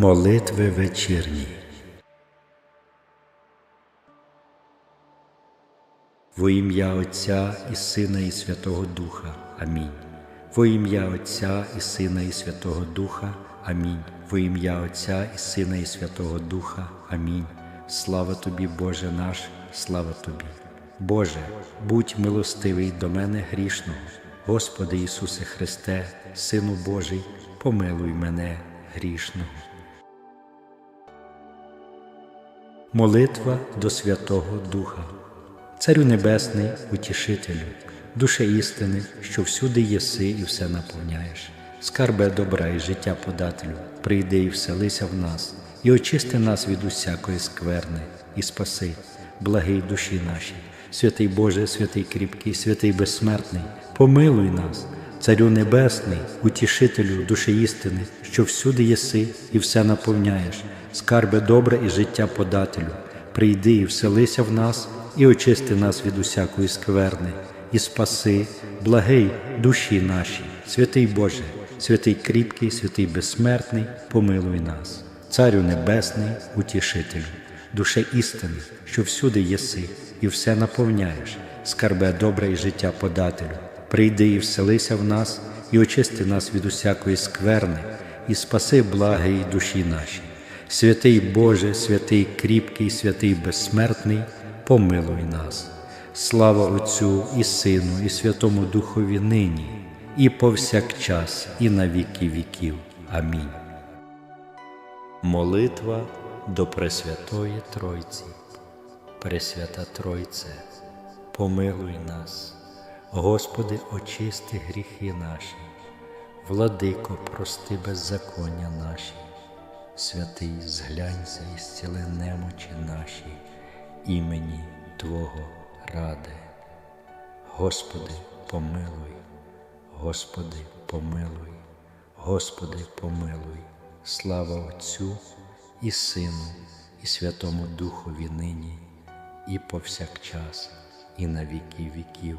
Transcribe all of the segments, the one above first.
Молитви вечірні. Во ім'я Отця і Сина і Святого Духа. Амінь. Во ім'я Отця і Сина і Святого Духа. Амінь. Во ім'я Отця і Сина і Святого Духа. Амінь. Слава тобі, Боже наш, слава тобі. Боже, будь милостивий до мене грішного. Господи Ісусе Христе, Сину Божий, помилуй мене грішного. Молитва до Святого Духа. Царю Небесний, утішителю, душе істини, що всюди єси і все наповняєш. Скарбе добра і життя подателю, прийди і вселися в нас, і очисти нас від усякої скверни, і спаси, благий душі наші, святий Боже, святий кріпкий, святий безсмертний, помилуй нас, Царю Небесний, утішителю, душі істини, що всюди єси і все наповняєш, скарбе добре і життя подателю, прийди і вселися в нас, і очисти нас від усякої скверни, і спаси, благий душі наші, святий Боже, святий кріпкий, святий безсмертний, помилуй нас, Царю Небесний, утішителю, душе істини, що всюди єси, і все наповняєш, скарбе добре і життя подателю, прийди і вселися в нас, і очисти нас від усякої скверни, і спаси благої душі наші. Святий Боже, святий кріпкий, святий безсмертний, помилуй нас. Слава Отцю і Сину, і Святому Духові нині, і повсякчас, і на віки віків. Амінь. Молитва до Пресвятої Тройці. Пресвята Тройце, помилуй нас, Господи, очисти гріхи наші, владико, прости беззаконня наші, святий, зглянься і зціли немочі наші, імені Твого ради. Господи, помилуй, Господи, помилуй, Господи, помилуй, слава Отцю і Сину, і Святому Духові нині, і повсякчас, і на віки віків.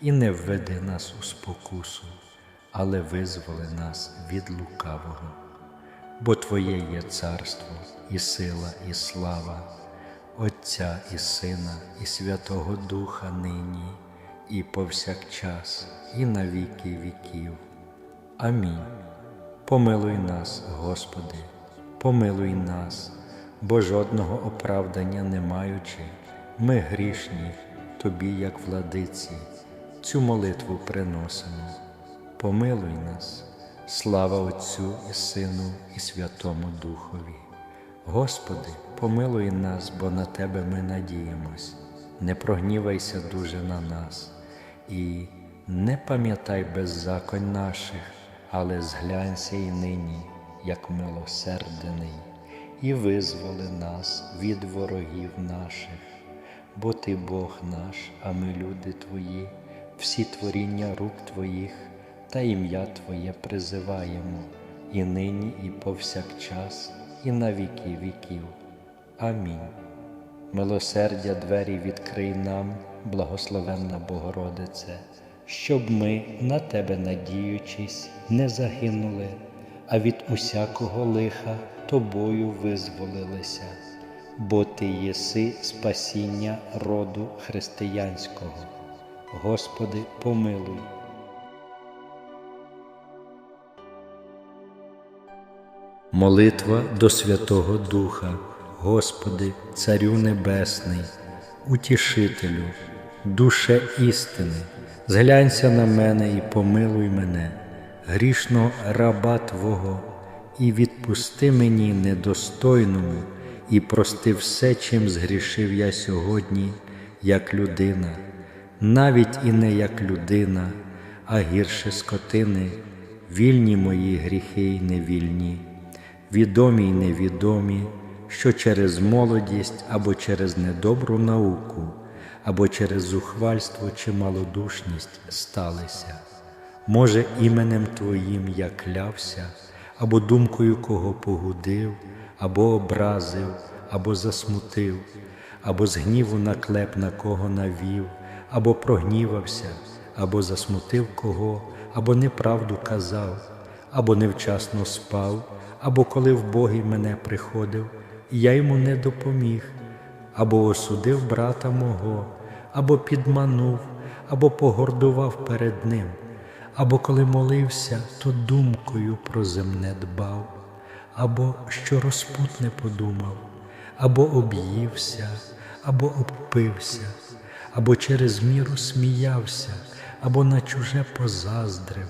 і не введи нас у спокусу, але визволи нас від лукавого. Бо Твоє є царство, і сила, і слава, Отця і Сина, і Святого Духа нині, і повсякчас, і на віки віків. Амінь. Помилуй нас, Господи, помилуй нас, бо жодного оправдання не маючи, ми грішні, Тобі, як владиці, цю молитву приносимо. Помилуй нас, слава Отцю і Сину, і Святому Духові. Господи, помилуй нас, бо на Тебе ми надіємось, не прогнівайся дуже на нас, і не пам'ятай беззаконь наших, але зглянься і нині, як милосердений, і визволи нас від ворогів наших, бо Ти Бог наш, а ми люди Твої, всі творіння рук Твоїх та ім'я Твоє призиваємо, і нині, і повсякчас, і на віки віків. Амінь. Милосердя двері відкрий нам, благословенна Богородице, щоб ми, на Тебе надіючись, не загинули, а від усякого лиха Тобою визволилися, бо Ти єси спасіння роду християнського. Господи, помилуй. Молитва до Святого Духа, Господи, Царю Небесний, Утішителю, душе істини, зглянься на мене і помилуй мене, грішного раба Твого, і відпусти мені недостойному, і прости все, чим згрішив я сьогодні, як людина, навіть і не як людина, а гірше скотини, вільні мої гріхи й невільні відомі й невідомі, що через молодість або через недобру науку, або через зухвальство чи малодушність сталися. Може, іменем Твоїм я клявся, або думкою кого погудив, або образив, або засмутив, або з гніву наклеп на кого навів, або прогнівався, або засмутив кого, або неправду казав, або невчасно спав, або коли в Боги мене приходив, і я йому не допоміг, або осудив брата мого, або підманув, або погордував перед ним, або коли молився, то думкою про земне дбав, або що розпутне подумав, або об'ївся, або обпився, або через міру сміявся, або на чуже позаздрив,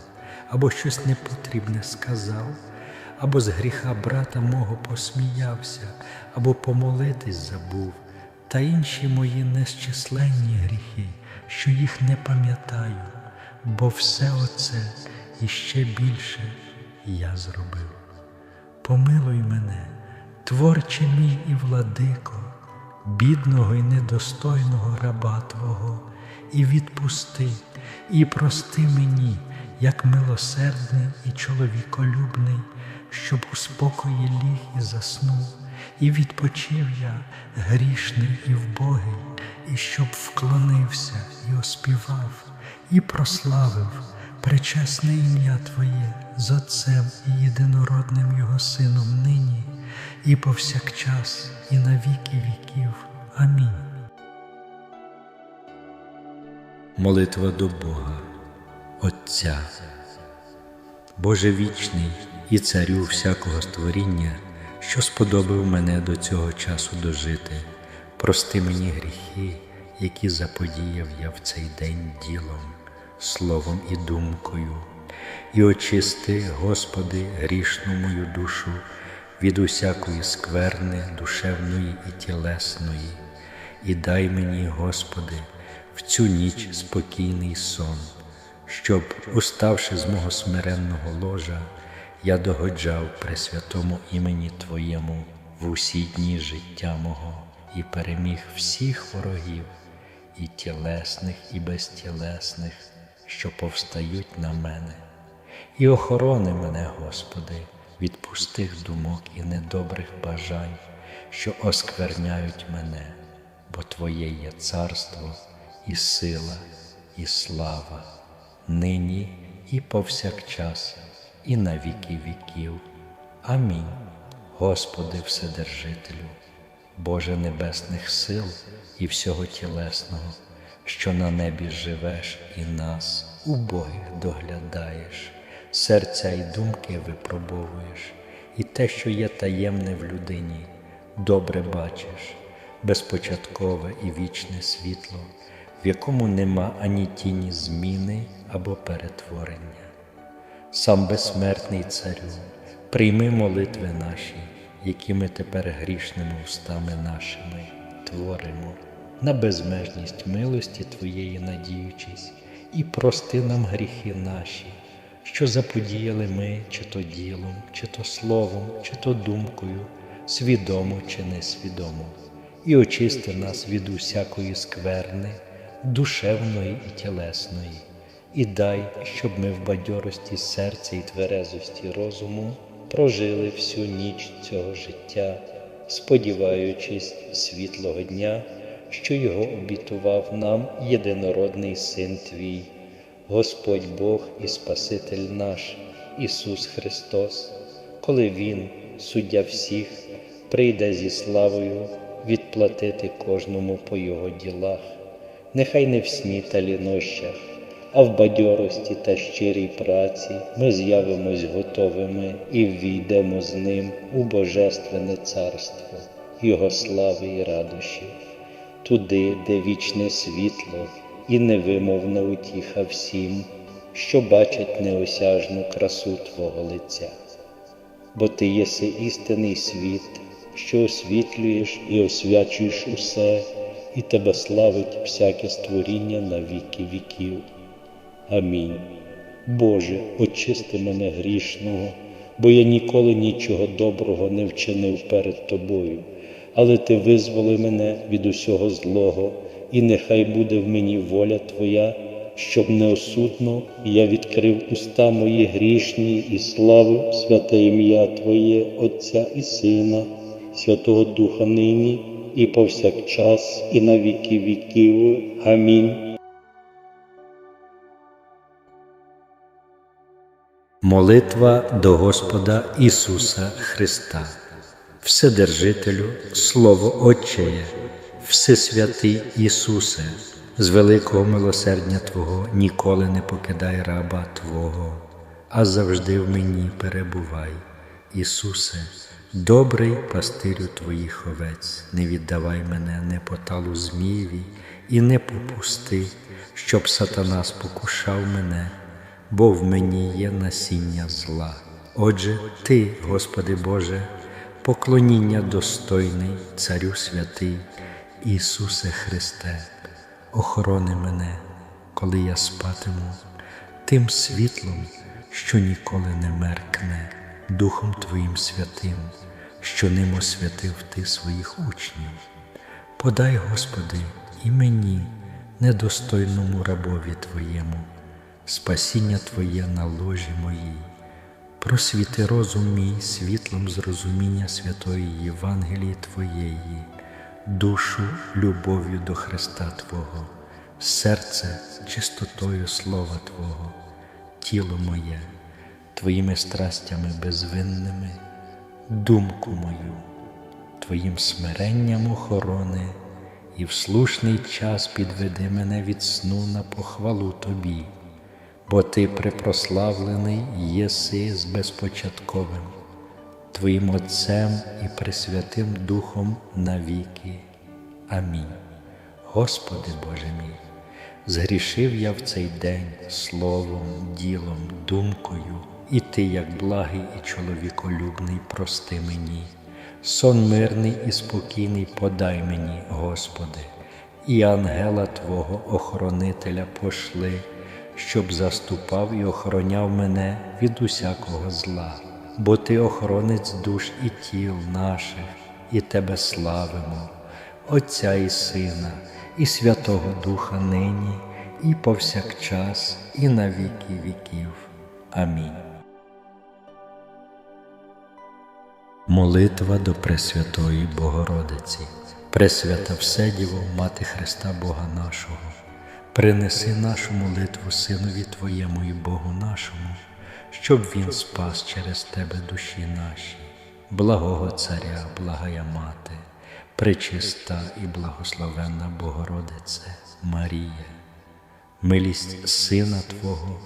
або щось непотрібне сказав або з гріха брата мого посміявся, або помолитись забув, та інші мої нещисленні гріхи, що їх не пам'ятаю, бо все оце і ще більше я зробив. Помилуй мене, творче мій і владико, бідного і недостойного раба Твого, і відпусти, і прости мені, як милосердний і чоловіколюбний щоб у спокої ліг і заснув, і відпочив я грішний і вбогий, і щоб вклонився і оспівав, і прославив пречесне ім'я Твоє з Отцем і єдинородним Його Сином нині, і повсякчас, і на віки віків. Амінь. Молитва до Бога, Отця, Боже вічний і царю всякого створіння, що сподобав мене до цього часу дожити, прости мені гріхи, які заподіяв я в цей день ділом, словом і думкою, і очисти, Господи, грішну мою душу від усякої скверни, душевної і тілесної, і дай мені, Господи, в цю ніч спокійний сон. Щоб, уставши з мого смиренного ложа, я догоджав при святому імені Твоєму в усі дні життя мого і переміг всіх ворогів, і тілесних, і безтілесних, що повстають на мене, і охорони мене, Господи, від пустих думок і недобрих бажань, що оскверняють мене, бо Твоє є царство, і сила, і слава, нині і повсякчас і на віки віків. Амінь. Господи Вседержителю, Боже Небесних сил і всього тілесного, що на небі живеш і нас, убогих доглядаєш, серця й думки випробовуєш, і те, що є таємне в людині, добре бачиш, безпочаткове і вічне світло, в якому нема ані тіні зміни або перетворення. Сам безсмертний Царю, прийми молитви наші, які ми тепер грішними устами нашими творимо, на безмежність милості Твоєї надіючись, і прости нам гріхи наші, що заподіяли ми, чи то ділом, чи то словом, чи то думкою, свідомо чи несвідомо, і очисти нас від усякої скверни, душевної і тілесної. І дай, щоб ми в бадьорості серця і тверезості розуму прожили всю ніч цього життя, сподіваючись світлого дня, що його обітував нам єдинородний Син Твій, Господь Бог і Спаситель наш, Ісус Христос, коли Він, суддя всіх, прийде зі славою відплатити кожному по Його ділах, нехай не в сні та лінощах а в бадьорості та щирій праці ми з'явимось готовими і війдемо з ним у Божественне Царство, Його слави і радощі, туди, де вічне світло і невимовна утіха всім, що бачать неосяжну красу Твого лиця. Бо Ти єси істинний світ, що освітлюєш і освячуєш усе, і тебе славить всяке створіння на віки віків. Амінь. Боже, очисти мене грішного, бо я ніколи нічого доброго не вчинив перед тобою, але ти визволи мене від усього злого, і нехай буде в мені воля Твоя, щоб неосудно я відкрив уста мої грішні і славив святе ім'я Твоє, Отця і Сина, Святого Духа нині і повсякчас, і на віки віків. Амінь. Молитва до Господа Ісуса Христа, Вседержителю, Слово Отчеє, Всесвятий Ісусе, з великого милосердя Твого ніколи не покидай раба Твого, а завжди в мені перебувай. Ісусе, добрий пастирю Твоїх овець, не віддавай мене непоталу змієві і не попусти, щоб сатана спокушав мене бо в мені є насіння зла. Отже, Ти, Господи Боже, поклоніння достойний, Царю святий, Ісусе Христе, охорони мене, коли я спатиму, тим світлом, що ніколи не меркне, Духом Твоїм святим, що ним освятив Ти своїх учнів. Подай, Господи, і мені, недостойному рабові Твоєму, спасіння Твоє на ложі моїй, просвіти розум мій світлом зрозуміння святої Євангелії Твоєї, душу любов'ю до Христа Твого, серце чистотою Слова Твого, тіло моє, Твоїми страстями безвинними, думку мою, Твоїм смиренням охорони. І в слушний час підведи мене від сну на похвалу Тобі бо Ти припрославлений єси з безпочатковим, Твоїм Отцем і Пресвятим Духом навіки. Амінь. Господи Боже мій, згрішив я в цей день словом, ділом, думкою, і Ти, як благий і чоловіколюбний, прости мені, сон мирний і спокійний подай мені, Господи, і ангела Твого охоронителя пошли щоб заступав і охороняв мене від усякого зла, бо Ти охоронець душ і тіл наших, і Тебе славимо, Отця і Сина, і Святого Духа нині, і повсякчас, і на віки віків. Амінь. Молитва до Пресвятої Богородиці, Пресвята Вседіво, Мати Христа Бога нашого. Принеси нашу молитву Синові Твоєму і Богу нашому, щоб Він спас через Тебе душі наші, благого Царя, благая Мати, пречиста і благословенна Богородице Марія, милість Сина Твого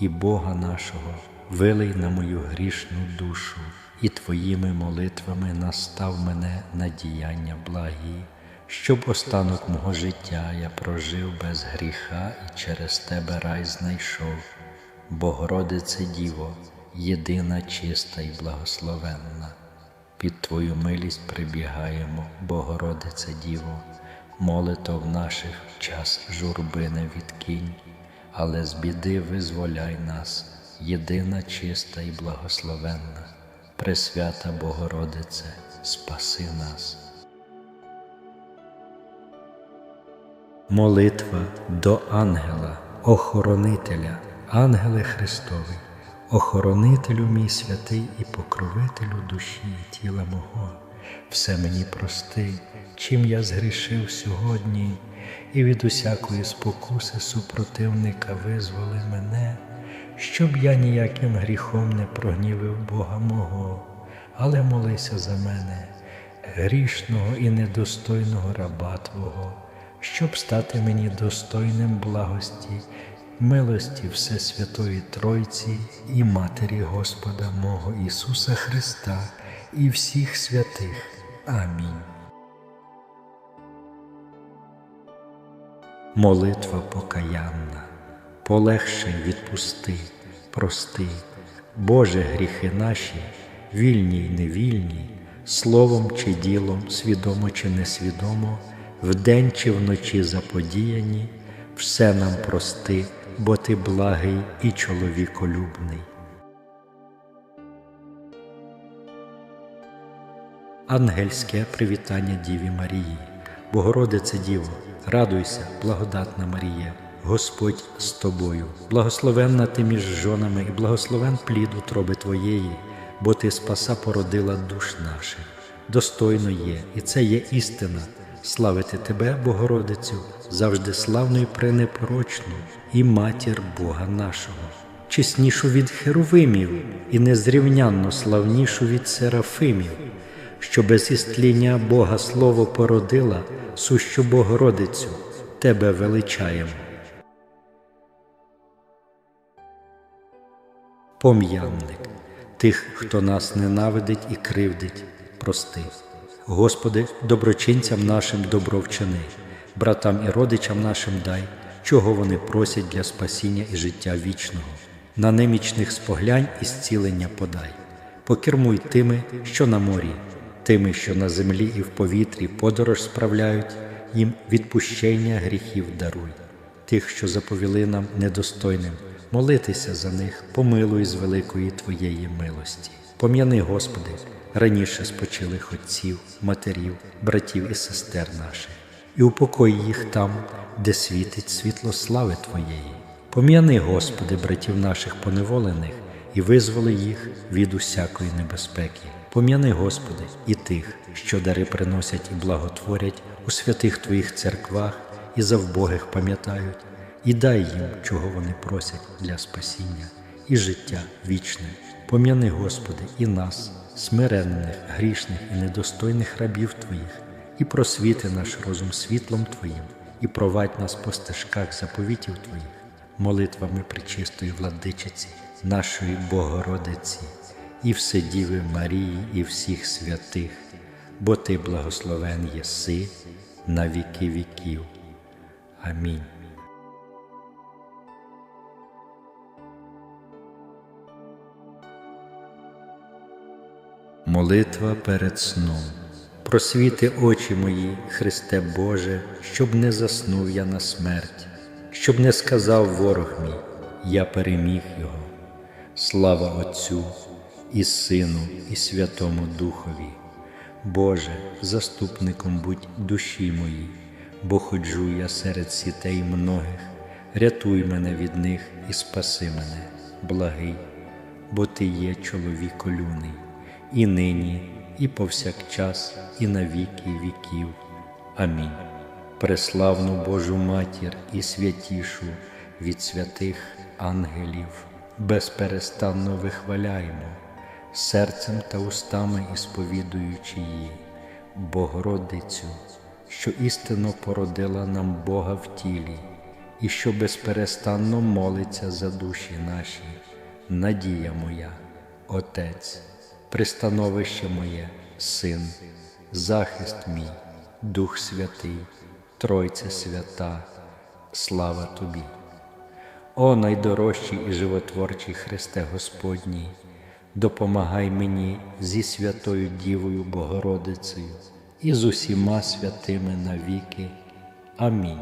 і Бога нашого, вилий на мою грішну душу, і Твоїми молитвами настав мене на діяння благі щоб останок мого життя я прожив без гріха і через тебе рай знайшов, Богородице Діво, єдина чиста і благословенна. Під Твою милість прибігаємо, Богородице Діво, молитов наших час журби не відкинь, але з біди визволяй нас, єдина чиста і благословенна, Пресвята Богородице, спаси нас. Молитва до ангела, охоронителя, ангеле Христовий, охоронителю мій святий і покровителю душі і тіла мого, все мені прости, чим я згрішив сьогодні, і від усякої спокуси супротивника визволи мене, щоб я ніяким гріхом не прогнівив Бога мого, але молися за мене, грішного і недостойного раба Твого щоб стати мені достойним благості, милості Всесвятої Тройці і Матері Господа мого Ісуса Христа і всіх святих. Амінь. Молитва покаянна, полегше відпусти, прости, Боже гріхи наші, вільні й невільні, словом чи ділом, свідомо чи несвідомо вдень чи вночі заподіяні, все нам прости, бо ти благий і чоловіколюбний. Ангельське привітання Діві Марії, Богородице Діво, радуйся, благодатна Марія, Господь з тобою, благословенна ти між жонами і благословен плід утроби Твоєї, бо Ти спаса породила душ наших. Достойно є, і це є істина славити Тебе, Богородицю, завжди славну і пренепорочну, і матір Бога нашого чеснішу від херовимів і незрівнянно славнішу від серафимів, що без істління Бога Слово породила, сущу Богородицю, Тебе величаємо. Пом'янник тих, хто нас ненавидить і кривдить, прости. Господи, доброчинцям нашим добро вчини, братам і родичам нашим дай, чого вони просять для спасіння і життя вічного. На немічних споглянь і зцілення подай. Покермуй тими, що на морі, тими, що на землі і в повітрі подорож справляють, їм відпущення гріхів даруй тих, що заповіли нам недостойним, молитися за них, помилуй з великої Твоєї милості. Пом'яни, Господи, раніше спочилих отців, матерів, братів і сестер наших, і упокой їх там, де світить світло слави Твоєї. Пом'яни, Господи, братів наших поневолених і визволи їх від усякої небезпеки. Пом'яни, Господи, і тих, що дари приносять і благотворять у святих Твоїх церквах і за вбогих пам'ятають, і дай їм, чого вони просять для спасіння і життя вічне. Пом'яни, Господи, і нас, смиренних, грішних і недостойних рабів Твоїх, і просвіти наш розум світлом Твоїм, і провадь нас по стежках заповітів Твоїх, молитвами причистої владичиці, нашої Богородиці, і Вседіви Марії, і всіх святих, бо Ти благословен єси на віки віків. Амінь. Молитва перед сном. Просвіти очі мої, Христе Боже, щоб не заснув я на смерть, щоб не сказав ворог мій, я переміг його. Слава Отцю і Сину, і Святому Духові. Боже, заступником будь душі моїй, бо ходжу я серед сітей многих, рятуй мене від них і спаси мене, благий, бо Ти є чоловік олюний, і нині, і повсякчас, і на віки віків. Амінь. Преславну Божу Матір і святішу від святих ангелів, безперестанно вихваляємо, серцем та устами ісповідуючи її, Богородицю, що істинно породила нам Бога в тілі, і що безперестанно молиться за душі наші, надія моя, Отець, пристановище моє, Син, захист мій, Дух Святий, Тройця свята, слава Тобі. О найдорожчий і животворчий Христе Господній, допомагай мені зі святою Дівою Богородицею і з усіма святими навіки. Амінь.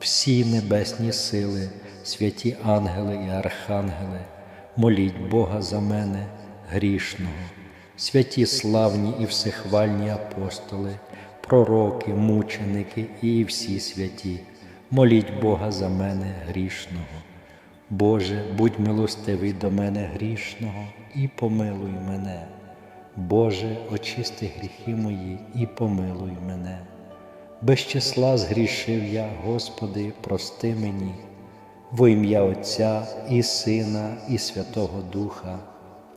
Всі небесні сили, святі ангели і архангели, моліть Бога за мене, грішного, святі славні і всехвальні апостоли, пророки, мученики і всі святі, моліть Бога за мене грішного. Боже, будь милостивий до мене грішного і помилуй мене. Боже, очисти гріхи мої і помилуй мене. Без числа згрішив я, Господи, прости мені, во ім'я Отця і Сина, і Святого Духа.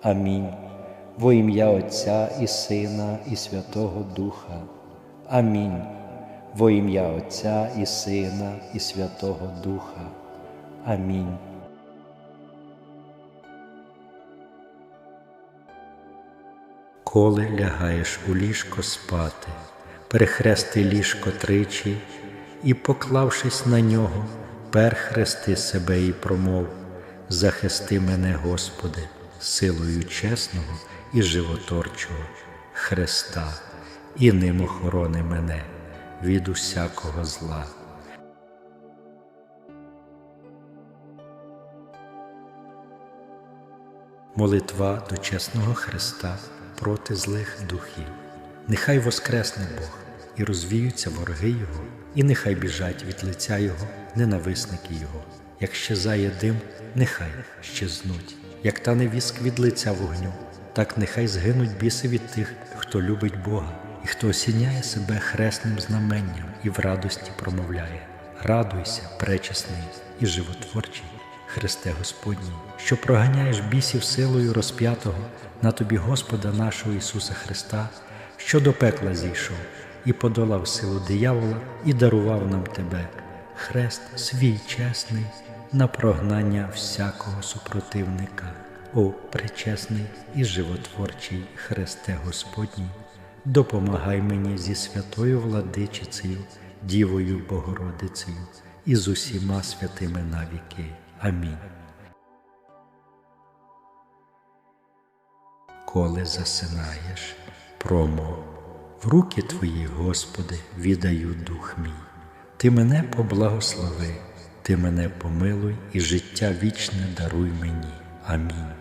Амінь. Во ім'я Отця і Сина, і Святого Духа. Амінь. Во ім'я Отця і Сина, і Святого Духа. Амінь. Коли лягаєш у ліжко спати, перехрести ліжко тричі і, поклавшись на нього, перхрести себе і промов, захисти мене, Господи, силою чесного і животорчого Христа, і ним охорони мене від усякого зла. Молитва до чесного Христа проти злих духів. Нехай воскресне Бог і розвіються вороги Його, і нехай біжать від лиця Його ненависники Його. Як щезає дим, нехай щезнуть, як тане віск від лиця вогню, так нехай згинуть біси від тих, хто любить Бога, і хто осіняє себе хресним знаменням і в радості промовляє. Радуйся, пречесний і животворчий, Христе Господній, що проганяєш бісів силою розп'ятого на тобі Господа нашого Ісуса Христа, що до пекла зійшов і подолав силу диявола і дарував нам тебе, хрест свій чесний, на прогнання всякого супротивника. О, пречесний і животворчий Христе Господній, допомагай мені зі святою владичицею, Дівою Богородицею і з усіма святими навіки. Амінь. Коли засинаєш, промов, в руки Твої, Господи, віддаю дух мій. Ти мене поблагослови, Ти мене помилуй і життя вічне даруй мені. Амінь.